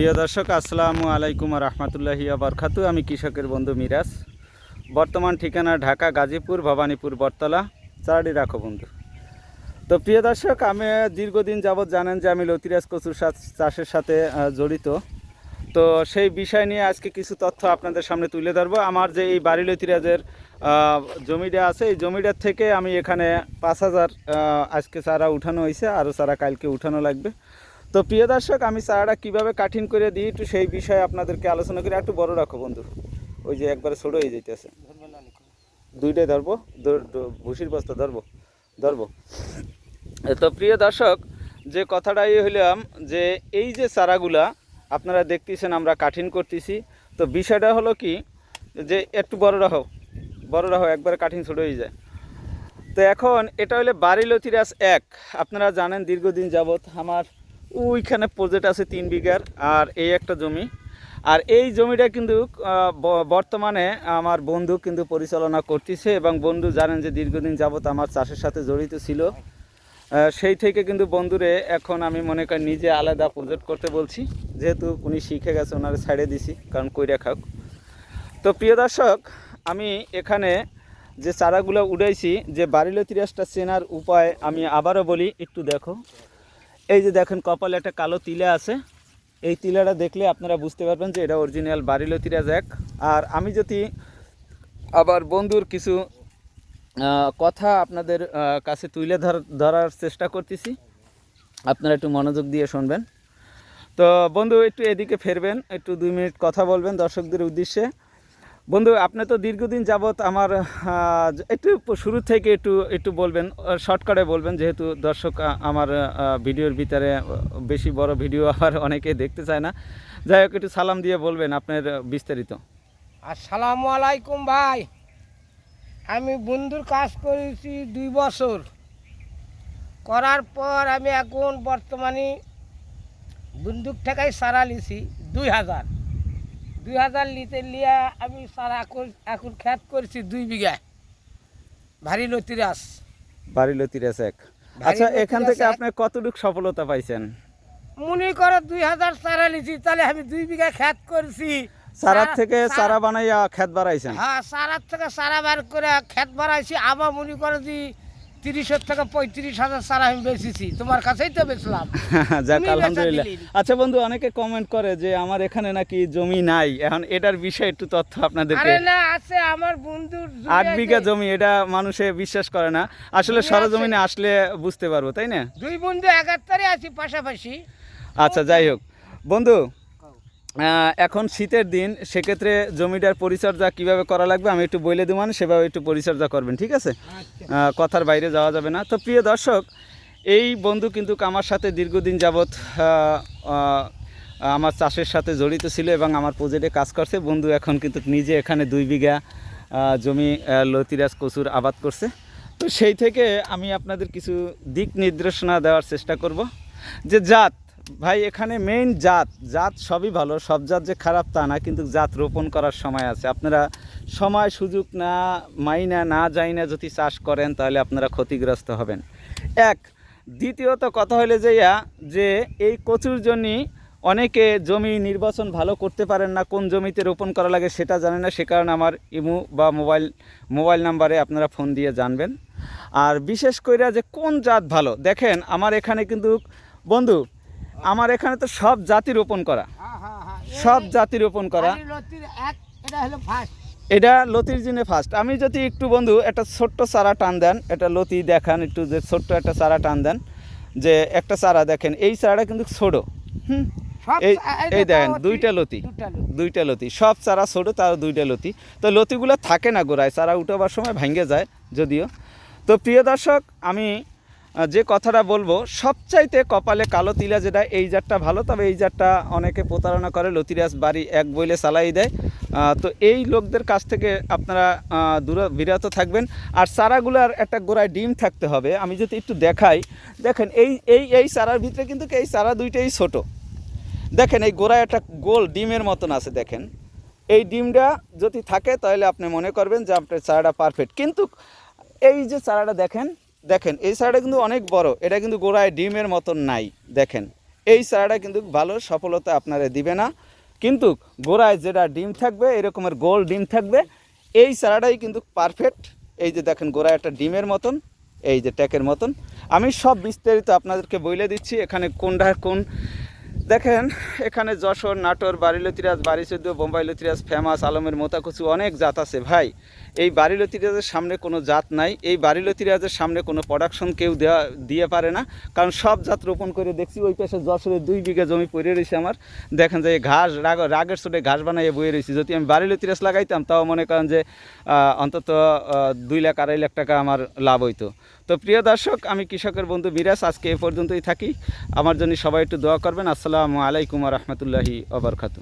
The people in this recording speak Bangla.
প্রিয় দর্শক, আসসালামু আলাইকুম রহমতুল্লাহি বরখাতু আমি কৃষকের বন্ধু মিরাজ। বর্তমান ঠিকানা ঢাকা, গাজীপুর, ভবানীপুর, বটতলা চারাডি রাখো বন্ধু তো প্রিয় দর্শক, আমি দীর্ঘদিন যাবৎ জানেন যে আমি লতিরাজ কচুর চাষের সাথে জড়িত। তো সেই বিষয় নিয়ে আজকে কিছু তথ্য আপনাদের সামনে তুলে ধরবো। আমার যে এই বাড়ি লতিরাজের জমিটা আছে, এই জমিটার থেকে আমি এখানে পাঁচ হাজার আজকে চারা উঠানো হয়েছে। আরও চারা কালকে উঠানো লাগবে। তো প্রিয় দর্শক, আমি চারাটা কীভাবে কাঠিন করে দিই একটু সেই বিষয়ে আপনাদেরকে আলোচনা করে। একটু বড় রাখো বন্ধু, ওই যে একবারে ছোট হয়ে যেতেছে দুইটাই ধরবো, ধর- ধর- ভুসির বস্তা ধরবো ধরবো। তো প্রিয় দর্শক, যে কথাটাই হইলাম যে এই যে চারাগুলা আপনারা দেখতেছেন আমরা কাঠিন করতেছি, তো বিষয়টা হলো কি যে একটু বড় রাখো বড় রাখো, একবারে কাঠিন ছোট হয়ে যায়। তো এখন এটা হলে বাড়ি লতিরাস এক, আপনারা জানেন দীর্ঘদিন যাবৎ আমার ওইখানে প্রজেক্ট আছে তিন বিঘার, আর এই একটা জমি। আর এই জমিটা কিন্তু বর্তমানে আমার বন্ধু কিন্তু পরিচালনা করতেছে এবং বন্ধু জানেন যে দীর্ঘদিন যাবৎ আমার চাষের সাথে জড়িত ছিল। সেই থেকে কিন্তু বন্ধুরে এখন আমি মনে করি নিজে আলাদা প্রজেক্ট করতে বলছি। যেহেতু উনি শিখে গেছে, ওনারে ছাড়ে দিছি, কারণ কইরা খাক। তো প্রিয় দর্শক, আমি এখানে যে চারাগুলো উড়াইছি যে বাড়িলো তিরাসটা চেনার উপায় আমি আবারও বলি, একটু দেখো। এই যে দেখেন কপালে একটা কালো তিলা আছে। এই তিলাটা দেখলে আপনারা বুঝতে পারবেন যে এটা অরিজিনাল বাড়িলো তিরাজ এক। আর আমি যদি আবার বন্ধুর কিছু কথা আপনাদের কাছে তুলে ধর, ধরার চেষ্টা করতেছি, আপনারা একটু মনোযোগ দিয়ে শুনবেন। তো বন্ধু, একটু এদিকে ফেরবেন, একটু দুই মিনিট কথা বলবেন দর্শকদের উদ্দেশ্যে। বন্ধু, আপনি তো দীর্ঘদিন যাবৎ আমার একটু শুরু থেকে একটু একটু বলবেন শর্টকাটে বলবেন, যেহেতু দর্শক আমার ভিডিওর ভিতরে বেশি বড় ভিডিও আবার অনেকে দেখতে চায় না। যাই হোক, একটু সালাম দিয়ে বলবেন আপনার বিস্তারিত। আসসালামু আলাইকুম ভাই। আমি বন্ধুর কাজ করেছি দুই বছর। করার পর আমি এখন বর্তমানে বন্দুক ঠেকাই সারা লিছি দুই হাজার। দুই হাজার লিতে লিয়া আমি সারা কর- এখন খ্যাত করছি দুই বিঘা। ভারী লতিরাস বাড়িল তিরাস এক। আচ্ছা এখান থেকে আপনি কতটুকু সফলতা পাইছেন? মনে করো দুই হাজার সারা লিছি তাহলে আমি দুই বিঘা খ্যাত করছি। চারার সারা- থেকে সারা- বানাইয়া খেত বাড়াইছেন? হ্যাঁ সারার থেকে সারা বার করে খেত বাড়াইছি। আবার মনে করো যে তিরিশের থেকে পঁয়ত্রিশ হাজার সারা আমি বেচেছি। তোমার কাছেই তো বেচলাম। যাক আলহামদুলিল্লাহ। আচ্ছা বন্ধু অনেকে কমেন্ট করে যে আমার এখানে নাকি জমি নাই। এখন এটার বিষয়ে একটু তথ্য আপনাদেরকে। আরে না আছে আমার বন্ধুর আট বিঘা জমি এটা মানুষে বিশ্বাস করে না। আসলে। সরজমিনে আসলে বুঝতে পারব তাই না? দুই বন্ধু একাত্তরে আছি পাশাপাশি। আচ্ছা যাই হোক। বন্ধু এখন শীতের দিন সেক্ষেত্রে জমিটার পরিচর্যা কীভাবে করা লাগবে আমি একটু বলে দেবো মানে সেভাবে একটু পরিচর্যা করবেন ঠিক আছে? কথার বাইরে যাওয়া যাবে না। তো প্রিয় দর্শক এই বন্ধু কিন্তু আমার সাথে দীর্ঘদিন যাবৎ আমার চাষের সাথে জড়িত ছিল এবং আমার প্রজেক্টে কাজ করছে। বন্ধু এখন কিন্তু নিজে এখানে দুই বিঘা জমি লতিরাজ কচুর আবাদ করছে। তো সেই থেকে আমি আপনাদের কিছু দিক নির্দেশনা দেওয়ার চেষ্টা করব। যে জাত ভাই, এখানে মেইন জাত। জাত সবই ভালো, সব জাত যে খারাপ তা না, কিন্তু জাত রোপণ করার সময় আছে। আপনারা সময় সুযোগ না, মাইনা না যাই না যদি চাষ করেন, তাহলে আপনারা ক্ষতিগ্রস্ত হবেন। এক, দ্বিতীয়ত কথা হলে যে ইয়া, যে এই কচুর জন্যই অনেকে জমি নির্বাচন ভালো করতে পারেন না, কোন জমিতে রোপণ করা লাগে সেটা জানে না, সে কারণে আমার ইমু বা মোবাইল মোবাইল নাম্বারে আপনারা ফোন দিয়ে জানবেন। আর বিশেষ করে যে কোন জাত ভালো, দেখেন আমার এখানে কিন্তু বন্ধু আমার এখানে তো সব জাতি রোপণ করা। হ্যাঁ হ্যাঁ হ্যাঁ। সব জাতি রোপণ করা। ভারী লতির এক এটা হলো ফার্স্ট এটা লতির জিনে ফার্স্ট আমি যদি একটু বন্ধু একটা ছোট্ট চারা টান দেন এটা লতি দেখান একটু যে ছোট্ট একটা চারা টান দেন যে একটা চারা দেখেন এই চারাটা কিন্তু ছোট। হুম? এই এই দেখেন দুইটা লতি দুইটা লতি। সব চারা ছোট তার দুইটা লতি। তো লতিগুলো থাকে না গোড়ায় চারা উঠাবার সময় ভেঙে যায় যদিও। তো প্রিয় দর্শক আমি যে কথাটা বলব, সবচাইতে কপালে কালো তিলা যেটা, এই জাতটা ভালো, তবে এই জাতটা অনেকে প্রতারণা করে, লতিরাজ বাড়ি এক বইলে চালাই দেয়। তো এই লোকদের কাছ থেকে আপনারা দূর, বিরত থাকবেন। আর চারাগুলোর একটা গোড়ায় ডিম থাকতে হবে। আমি যদি একটু দেখাই, দেখেন এই এই এই চারার ভিতরে কিন্তু এই চারা দুইটাই ছোট। দেখেন এই গোড়ায় একটা গোল ডিমের মতন আছে, দেখেন। এই ডিমটা যদি থাকে, তাহলে আপনি মনে করবেন যে আপনার চারাটা পারফেক্ট কিন্তু এই যে চারাটা দেখেন দেখেন, এই চারাটা কিন্তু অনেক বড়। এটা কিন্তু গোড়ায় ডিমের মতন নাই, দেখেন। এই চারাটা কিন্তু ভালো সফলতা আপনারা দিবে না। কিন্তু গোড়ায় যেটা ডিম থাকবে, এরকমের গোল ডিম থাকবে, এই চারাটাই কিন্তু পারফেক্ট এই যে দেখেন, গোড়ায় একটা ডিমের মতন, এই যে ট্যাকের মতন। আমি সব বিস্তারিত আপনাদেরকে বলে দিচ্ছি, এখানে কোনটা কোন দেখেন, এখানে যশোর, নাটোর বারিলতিরাজ বারিচৌদ্দ, বোম্বাই লতিরাজ, ফেমাস, আলমের মোতাকুচু অনেক জাত আছে ভাই। এই বারিলতিরাজের সামনে কোনো জাত নাই। এই বারিলতিরাজের সামনে কোনো প্রোডাকশন কেউ দেওয়া দিয়ে পারে না। কারণ সব জাত রোপণ করে দেখছি, ওই পাশে যশোরে দুই বিঘা জমি পড়ে রয়েছে আমার। দেখেন যে ঘাস, রাগ, রাগের চোটে ঘাস বানাইয়ে বয়ে রয়েছি। যদি আমি বারিলতিরাজ লাগাইতাম, তাও মনে করেন যে অন্তত দুই লাখ, আড়াই লাখ টাকা আমার লাভ হইতো। তো প্রিয় দর্শক, আমি কৃষকের বন্ধু মিরাজ আজকে এ পর্যন্তই থাকি। আমার জন্য সবাই একটু দোয়া করবেন। আসসালামু আলাইকুম রহমতুল্লাহি ওবরকাতু